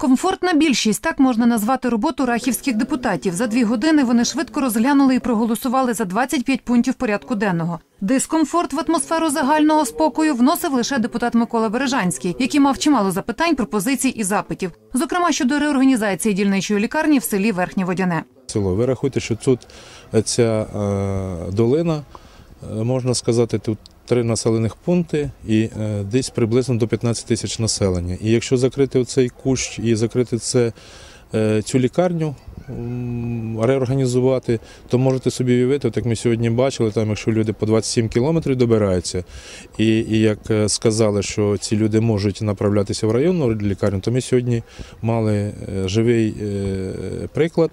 Комфортна більшість так можна назвати роботу рахівських депутатів. За дві години вони швидко розглянули і проголосували за 25 пунктів порядку денного. Дискомфорт в атмосферу загального спокою вносив лише депутат Микола Бережанський, який мав чимало запитань, пропозицій і запитів, зокрема щодо реорганізації дільничої лікарні в селі Верхнє Водяне. село. Ви рахуйте, що тут ця е, долина, е, можна сказати, тут три населених пункти і е, десь приблизно до 15 тисяч населення. І якщо закрити цей кущ і закрити це, е, цю лікарню, реорганізувати, то можете собі уявити, як ми сьогодні бачили, там якщо люди по 27 кілометрів добираються, і, і як е, сказали, що ці люди можуть направлятися в районну лікарню, то ми сьогодні мали живий приклад,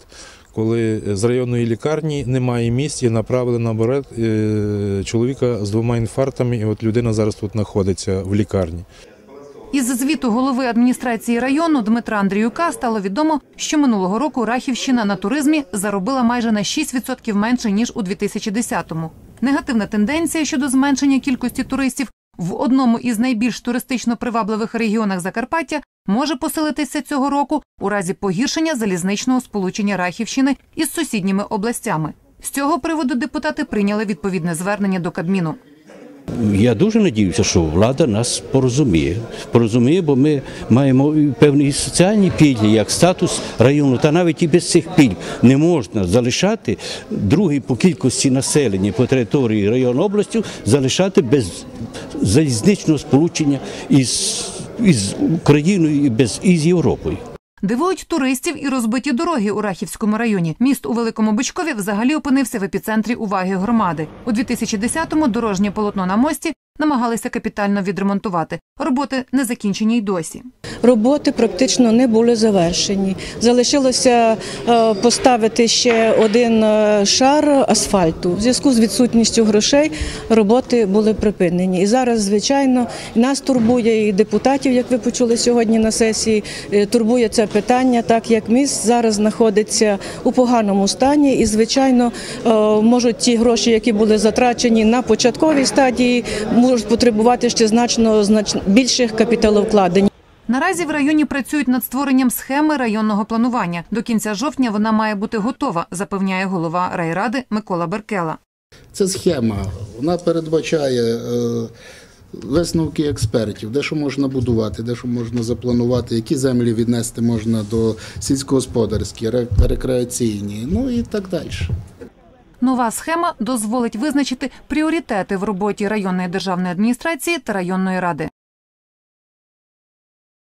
коли з районної лікарні немає місць і направили наоборот е, чоловіка з двома інфарктами, і от людина зараз тут знаходиться в лікарні. Із звіту голови адміністрації району Дмитра Андріюка стало відомо, що минулого року Рахівщина на туризмі заробила майже на 6% менше ніж у 2010-му. Негативна тенденція щодо зменшення кількості туристів в одному із найбільш туристично привабливих регіонах Закарпаття може посилитися цього року у разі погіршення залізничного сполучення Рахівщини із сусідніми областями. З цього приводу депутати прийняли відповідне звернення до Кабміну. Я дуже надіюся, що влада нас порозуміє. Порозуміє, бо ми маємо певні соціальні пільги, як статус району, та навіть і без цих пільг не можна залишати другий по кількості населення по території району області, залишати без залізничного сполучення із, із Україною і без із Європою. Дивують туристів і розбиті дороги у Рахівському районі. Міст у Великому Бичкові взагалі опинився в епіцентрі уваги громади. У 2010-му дорожнє полотно на мості намагалися капітально відремонтувати. Роботи не закінчені й досі. Роботи практично не були завершені. Залишилося е, поставити ще один е, шар асфальту. В зв'язку з відсутністю грошей роботи були припинені. І зараз, звичайно, нас турбує і депутатів, як ви почули сьогодні на сесії, е, турбує це питання, так як міст зараз знаходиться у поганому стані, і звичайно можуть ті гроші, які були затрачені на початковій стадії, можуть потребувати ще значно значно більших капіталовкладень. Наразі в районі працюють над створенням схеми районного планування. До кінця жовтня вона має бути готова, запевняє голова райради Микола Беркела. Це схема. Вона передбачає е, висновки експертів, де що можна будувати, де що можна запланувати, які землі віднести можна до сільськогосподарські, ре- рекреаційні, ну і так далі. Нова схема дозволить визначити пріоритети в роботі районної державної адміністрації та районної ради.